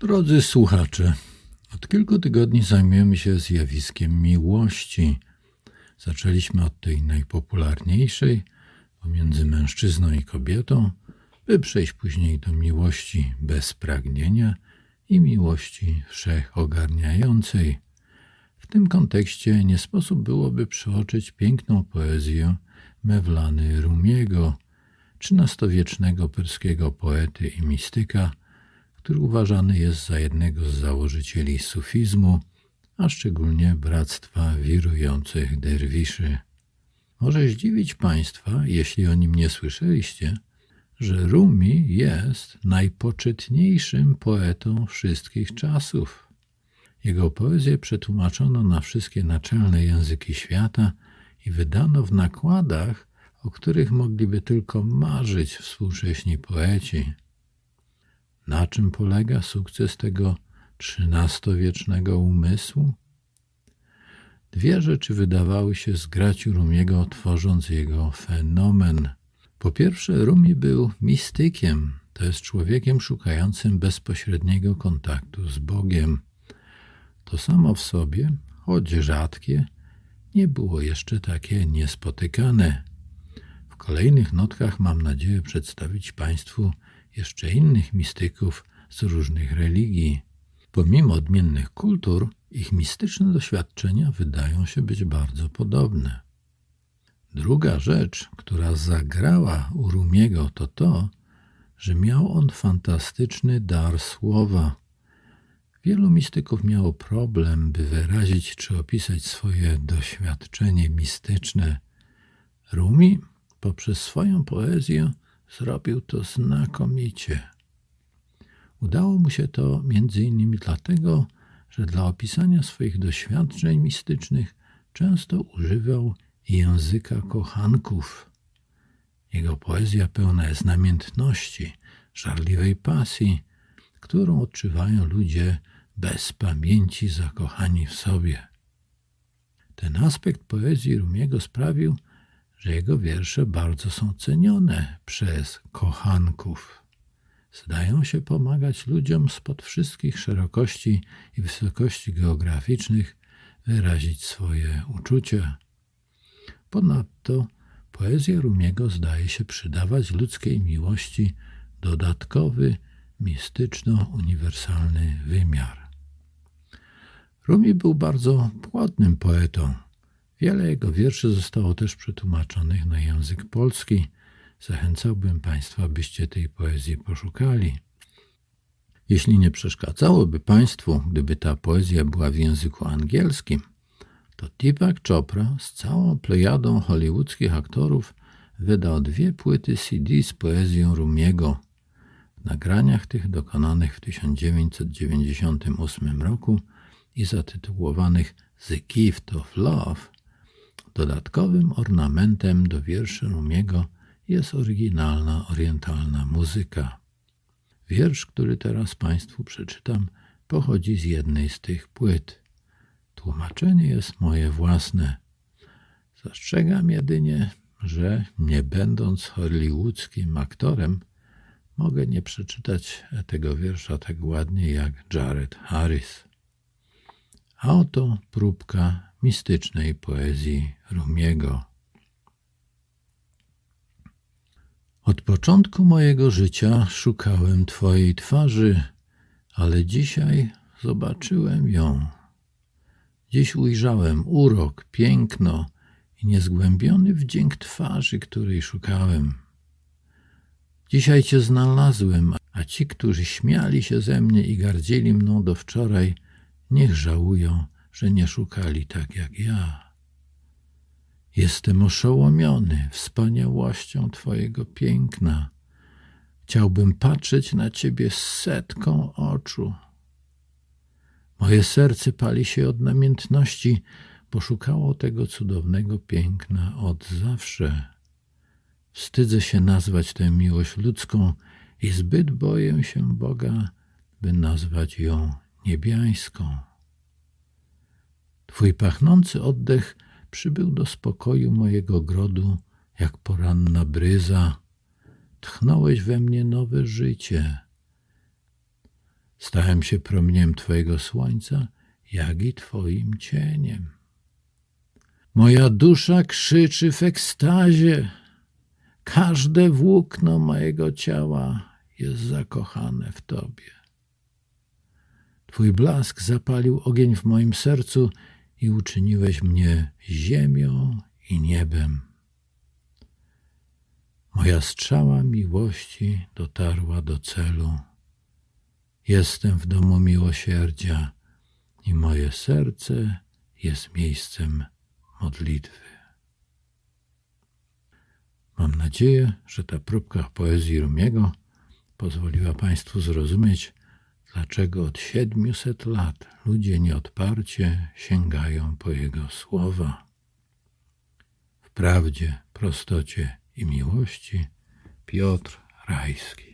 Drodzy słuchacze, od kilku tygodni zajmujemy się zjawiskiem miłości. Zaczęliśmy od tej najpopularniejszej pomiędzy mężczyzną i kobietą, by przejść później do miłości bez pragnienia i miłości wszechogarniającej. W tym kontekście nie sposób byłoby przeoczyć piękną poezję Mewlany Rumiego, XIII-wiecznego perskiego poety i mistyka, który uważany jest za jednego z założycieli sufizmu, a szczególnie bractwa wirujących derwiszy. Może zdziwić Państwa, jeśli o nim nie słyszeliście, że Rumi jest najpoczytniejszym poetą wszystkich czasów. Jego poezję przetłumaczono na wszystkie naczelne języki świata i wydano w nakładach, o których mogliby tylko marzyć współcześni poeci. Na czym polega sukces tego XIII-wiecznego umysłu? Dwie rzeczy wydawały się zgrać Rumiego, tworząc jego fenomen. Po pierwsze, Rumi był mistykiem, to jest człowiekiem szukającym bezpośredniego kontaktu z Bogiem. To samo w sobie, choć rzadkie, nie było jeszcze takie niespotykane. W kolejnych notkach mam nadzieję przedstawić Państwu jeszcze innych mistyków z różnych religii. Pomimo odmiennych kultur, ich mistyczne doświadczenia wydają się być bardzo podobne. Druga rzecz, która zagrała u Rumiego, to to, że miał on fantastyczny dar słowa. Wielu mistyków miało problem, by wyrazić czy opisać swoje doświadczenie mistyczne. Rumi poprzez swoją poezję zrobił to znakomicie. Udało mu się to między innymi dlatego, że dla opisania swoich doświadczeń mistycznych często używał języka kochanków. Jego poezja pełna jest namiętności, żarliwej pasji, którą odczuwają ludzie bez pamięci zakochani w sobie. Ten aspekt poezji Rumiego sprawił, że jego wiersze bardzo są cenione przez kochanków. Zdają się pomagać ludziom spod wszystkich szerokości i wysokości geograficznych wyrazić swoje uczucia. Ponadto poezja Rumiego zdaje się przydawać ludzkiej miłości dodatkowy, mistyczno-uniwersalny wymiar. Rumi był bardzo płodnym poetą. Wiele jego wierszy zostało też przetłumaczonych na język polski. Zachęcałbym Państwa, byście tej poezji poszukali. Jeśli nie przeszkadzałoby Państwu, gdyby ta poezja była w języku angielskim, to Deepak Chopra z całą plejadą hollywoodzkich aktorów wydał dwie płyty CD z poezją Rumiego. W nagraniach tych dokonanych w 1998 roku i zatytułowanych The Gift of Love, dodatkowym ornamentem do wierszy Rumiego jest oryginalna orientalna muzyka. Wiersz, który teraz Państwu przeczytam, pochodzi z jednej z tych płyt. Tłumaczenie jest moje własne. Zastrzegam jedynie, że nie będąc hollywoodzkim aktorem, mogę nie przeczytać tego wiersza tak ładnie jak Jared Harris. A oto próbka mistycznej poezji Rumiego. Od początku mojego życia szukałem Twojej twarzy, ale dzisiaj zobaczyłem ją. Dziś ujrzałem urok, piękno i niezgłębiony wdzięk twarzy, której szukałem. Dzisiaj Cię znalazłem, a ci, którzy śmiali się ze mnie i gardzili mną do wczoraj, niech żałują, że nie szukali tak jak ja. Jestem oszołomiony wspaniałością Twojego piękna. Chciałbym patrzeć na Ciebie z setką oczu. Moje serce pali się od namiętności, bo szukało tego cudownego piękna od zawsze. Wstydzę się nazwać tę miłość ludzką i zbyt boję się Boga, by nazwać ją niebiańską. Twój pachnący oddech przybył do spokoju mojego ogrodu, jak poranna bryza. Tchnąłeś we mnie nowe życie. Stałem się promieniem Twojego słońca, jak i Twoim cieniem. Moja dusza krzyczy w ekstazie. Każde włókno mojego ciała jest zakochane w Tobie. Twój blask zapalił ogień w moim sercu i uczyniłeś mnie ziemią i niebem. Moja strzała miłości dotarła do celu. Jestem w domu miłosierdzia i moje serce jest miejscem modlitwy. Mam nadzieję, że ta próbka poezji Rumiego pozwoliła Państwu zrozumieć, dlaczego od 700 lat ludzie nieodparcie sięgają po Jego słowa. W prawdzie, prostocie i miłości Piotr Rajski.